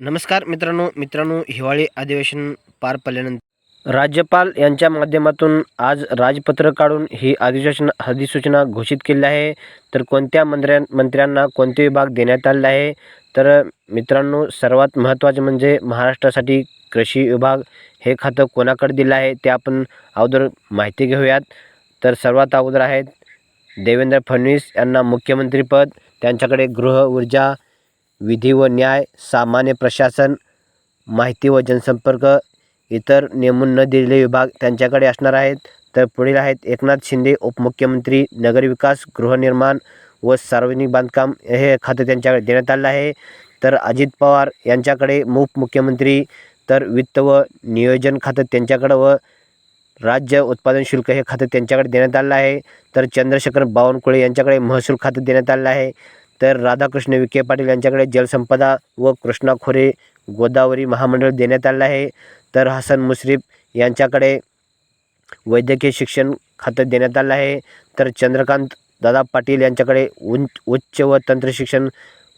नमस्कार मित्रांनो मित्रांनो हिवाळी अधिवेशन पार पडल्यानंतर राज्यपाल यांच्या माध्यमातून आज राजपत्र काढून ही अधिवेशन अधिसूचना घोषित केली आहे. तर कोणत्या मंत्र्या मंत्र्यांना कोणते विभाग देण्यात आलेला आहे? तर मित्रांनो सर्वात महत्त्वाचे म्हणजे महाराष्ट्रासाठी कृषी विभाग हे खातं कोणाकडे दिलं आहे ते आपण अगोदर माहिती घेऊयात. तर सर्वात अगोदर आहेत देवेंद्र फडणवीस यांना मुख्यमंत्रीपद त्यांच्याकडे गृह ऊर्जा विधी व न्याय सामान्य प्रशासन माहिती व जनसंपर्क इतर नेमून न दिलेले विभाग त्यांच्याकडे असणार आहेत. तर पुढील आहेत एकनाथ शिंदे उपमुख्यमंत्री नगरविकास गृहनिर्माण व सार्वजनिक बांधकाम. हे खातं त्यांच्याकडे देण्यात आलं आहे. तर अजित पवार यांच्याकडे उपमुख्यमंत्री तर वित्त व नियोजन खातं त्यांच्याकडं व राज्य उत्पादन शुल्क हे खातं त्यांच्याकडे देण्यात आलं आहे. तर चंद्रशेखर बावनकुळे यांच्याकडे महसूल खातं देण्यात आलं आहे. तर राधाकृष्ण विखे पाटील यांच्याकडे जलसंपदा व कृष्णा खोरे गोदावरी महामंडळ देण्यात आलं आहे. तर हसन मुश्रीफ यांच्याकडे वैद्यकीय शिक्षण खातं देण्यात आलं आहे. तर चंद्रकांत दादा पाटील यांच्याकडे उंच उच्च व तंत्रशिक्षण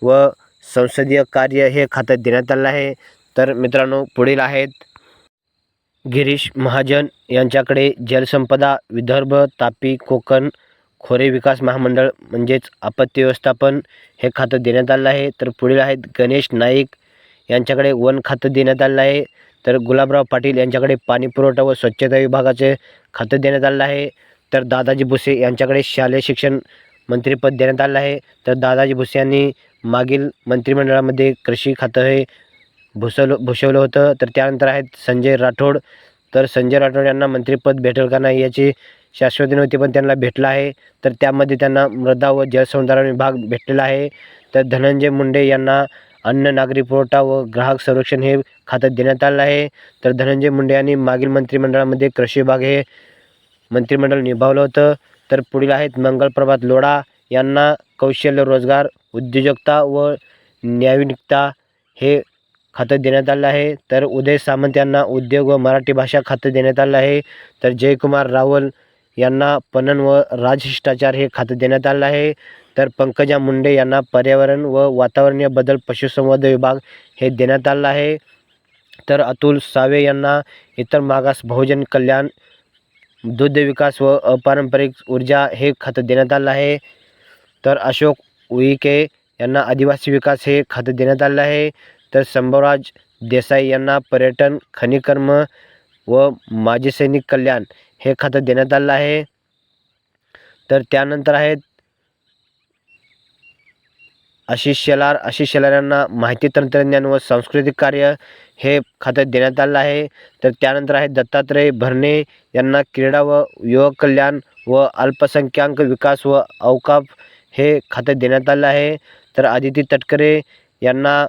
व संसदीय कार्य हे खातं देण्यात आलं आहे. तर मित्रांनो पुढील आहेत गिरीश महाजन यांच्याकडे जलसंपदा विदर्भ तापी कोकण खोरे विकास महामंडळ म्हणजेच आपत्ती व्यवस्थापन हे खातं देण्यात आलं आहे. तर पुढील आहेत गणेश नाईक यांच्याकडे वन खातं देण्यात आलं आहे. तर गुलाबराव पाटील यांच्याकडे पाणीपुरवठा व स्वच्छता विभागाचे खातं देण्यात आलं आहे. तर दादाजी भुसे यांच्याकडे शालेय शिक्षण मंत्रिपद देण्यात आलं आहे. तर दादाजी भुसे यांनी मागील मंत्रिमंडळामध्ये कृषी खातं हे भुसवलं भुसवलं होतं. तर त्यानंतर आहेत संजय राठोड. तर संजय राठोड यांना मंत्रिपद भेटेल का नाही याची शाश्वती नव्हती पण त्यांना भेटला आहे. तर त्यामध्ये त्यांना मृदा व जलसंधारण विभाग भेटलेला आहे. तर धनंजय मुंडे यांना अन्न नागरी पुरवठा व ग्राहक संरक्षण हे खातं देण्यात आलं आहे. तर धनंजय मुंडे यांनी मागील मंत्रिमंडळामध्ये कृषी विभाग हे मंत्रिमंडळ निभावलं होतं. तर पुढील आहेत मंगलप्रभात लोढा यांना कौशल्य रोजगार उद्योजकता व न्यायनिकता हे खातं देण्यात आलं आहे. तर उदय सामंत यांना उद्योग व मराठी भाषा खातं देण्यात आलं आहे. तर जयकुमार रावल यांना पणन व राजशिष्टाचार हे खातं देण्यात आलं आहे. तर पंकजा मुंडे यांना पर्यावरण व वातावरणीय बदल पशुसंवर्धन विभाग हे देण्यात आलं आहे. तर अतुल सावे यांना इतर मागास बहुजन कल्याण दुग्ध विकास व अपारंपरिक ऊर्जा हे खातं देण्यात आलं आहे. तर अशोक उईके यांना आदिवासी विकास हे खातं देण्यात आलं आहे. तर संभवराज देसाई यांना पर्यटन खनिकर्म व माजी सैनिक कल्याण हे खातं देण्यात आलं आहे. तर त्यानंतर आहेत आशिष शेलार. आशिष शेलार यांना माहिती तंत्रज्ञान व सांस्कृतिक कार्य हे खातं देण्यात आलं आहे. तर त्यानंतर आहे दत्तात्रय भरणे यांना क्रीडा व युवक कल्याण व अल्पसंख्याक विकास व अवकाप हे खातं देण्यात आलं आहे. तर आदिती तटकरे यांना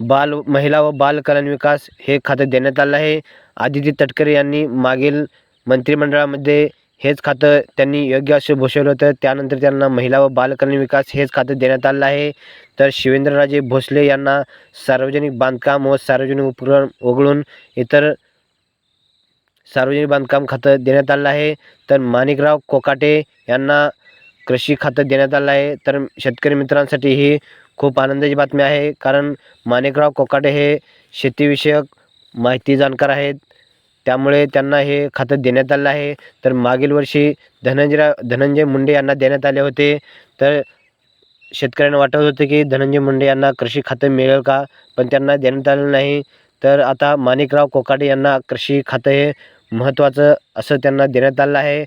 बाल महिला व बाल कल्याण विकास हे खातं देण्यात आलं आहे. आदिती तटकरे यांनी मागील मंत्रिमंडळामध्ये हेच खातं त्यांनी योग्य असे भूषवलं होतं. त्यानंतर त्यांना महिला व बाल कल्याण विकास हेच खातं देण्यात आलं आहे. तर शिवेंद्रराजे भोसले यांना सार्वजनिक बांधकाम व सार्वजनिक उपक्रम वगळून इतर सार्वजनिक बांधकाम खातं देण्यात आलं आहे. तर माणिकराव कोकाटे यांना कृषी खातं देण्यात आलं आहे. तर शेतकरी मित्रांसाठी ही खूप आनंदाची बातमी आहे. कारण माणिकराव कोकाटे हे शेतीविषयक माहिती जाणकार आहेत. त्यामुळे त्यांना हे खातं देण्यात आलं आहे. तर मागील वर्षी धनंजयराव धनंजय मुंडे यांना देण्यात आले होते. तर शेतकऱ्यांना वाटत होतं की धनंजय मुंडे यांना कृषी खातं मिळेल का? पण त्यांना देण्यात आलं नाही. तर आता माणिकराव कोकाटे यांना कृषी खातं हे महत्त्वाचं असं त्यांना देण्यात आलं आहे.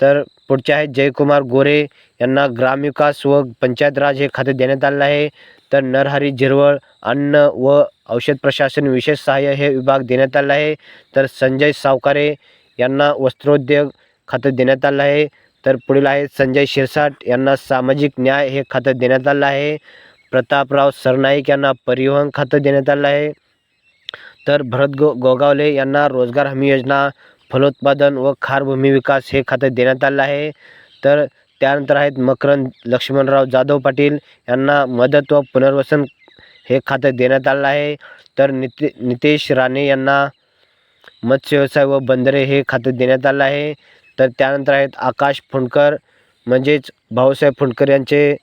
तर पुढचे आहेत जयकुमार गोरे यांना ग्रामविकास व पंचायत राज हे खाते देण्यात आलं आहे. तर नरहरी झिरवळ अन्न व औषध प्रशासन विशेष सहाय्य हे विभाग देण्यात आलं आहे. तर संजय सावकारे यांना वस्त्रोद्योग खातं देण्यात आलं आहे. तर पुढील आहे संजय शिरसाट यांना सामाजिक न्याय हे खातं देण्यात आलं आहे. प्रतापराव सरनाईक यांना परिवहन खातं देण्यात आलं आहे. तर भरत गो गोगावले यांना रोजगार हमी योजना फलोत्पादन व खार भूमी विकास हे खातं देण्यात आलं आहे. तर त्यानंतर आहेत मकरंद लक्ष्मणराव जाधव पाटील यांना मदत व पुनर्वसन हे खातं देण्यात आलं आहे. तर निते नितेश राणे यांना मत्स्य व्यवसाय व बंदरे हे खातं देण्यात आलं आहे. तर त्यानंतर आहेत आकाश फुंडकर म्हणजेच भाऊसाहेब फुंडकर यांचे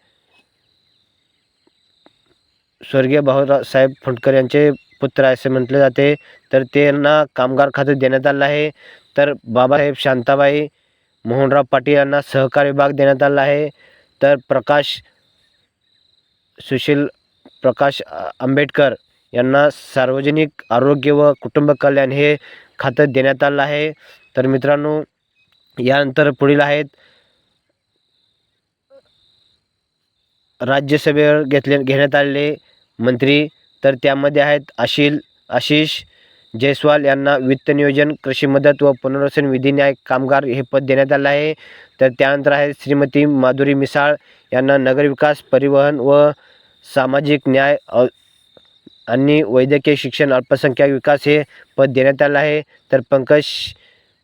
स्वर्गीय भाऊसाहेब फुंडकर यांचे पुत्र असे म्हटले जाते. तर त्यांना कामगार खातं देण्यात आलं आहे. तर बाबासाहेब शांताबाई मोहनराव पाटील यांना सहकार विभाग देण्यात आला आहे. तर प्रकाश सुशील प्रकाश आंबेडकर यांना सार्वजनिक आरोग्य व कुटुंब कल्याण हे खातं देण्यात आलं आहे. तर मित्रांनो यानंतर पुढील आहेत. राज्यसभेवर घेतले घेण्यात आलेले मंत्री तर त्यामध्ये आहेत आशिल आशिष जयस्वाल यांना वित्त नियोजन कृषी मदत व पुनर्वसन विधी न्याय कामगार हे पद देण्यात आलं आहे. तर त्यानंतर आहे श्रीमती माधुरी मिसाळ यांना नगरविकास परिवहन व सामाजिक न्याय आणि वैद्यकीय शिक्षण अल्पसंख्याक विकास हे पद देण्यात आलं आहे. तर पंकज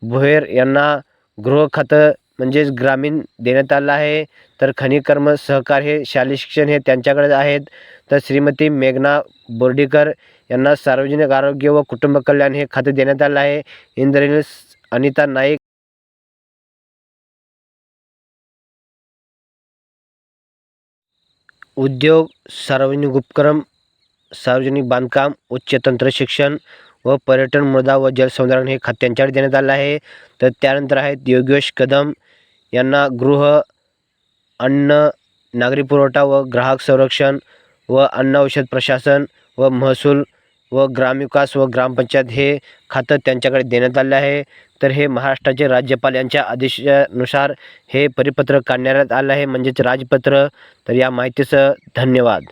भोयर यांना गृह खातं म्हणजेच ग्रामीण देण्यात आलं आहे. तर खनिकर्म सहकार हे शालेय शिक्षण हे त्यांच्याकडे आहेत. तर श्रीमती मेघना बोर्डीकर यांना सार्वजनिक आरोग्य व कुटुंब कल्याण हे खाते देण्यात आलं आहे. इंद्रनील अनिता नाईक उद्योग सार्वजनिक उपक्रम सार्वजनिक बांधकाम उच्च तंत्र शिक्षण व पर्यटन मृदा व जलसंधारण हे खाते त्यांच्याकडे देण्यात आलं आहे. तर त्यानंतर आहेत योगेश कदम यांना गृह अन्न नागरी पुरवठा व ग्राहक संरक्षण व अन्न औषध प्रशासन व महसूल व ग्रामविकास व ग्रामपंचायत हे खातं त्यांच्याकडे देण्यात आलं आहे. तर हे महाराष्ट्राचे राज्यपाल यांच्या आदेशानुसार हे परिपत्रक काढण्यात आलं आहे. म्हणजेच राजपत्र. तर या माहितीचं धन्यवाद.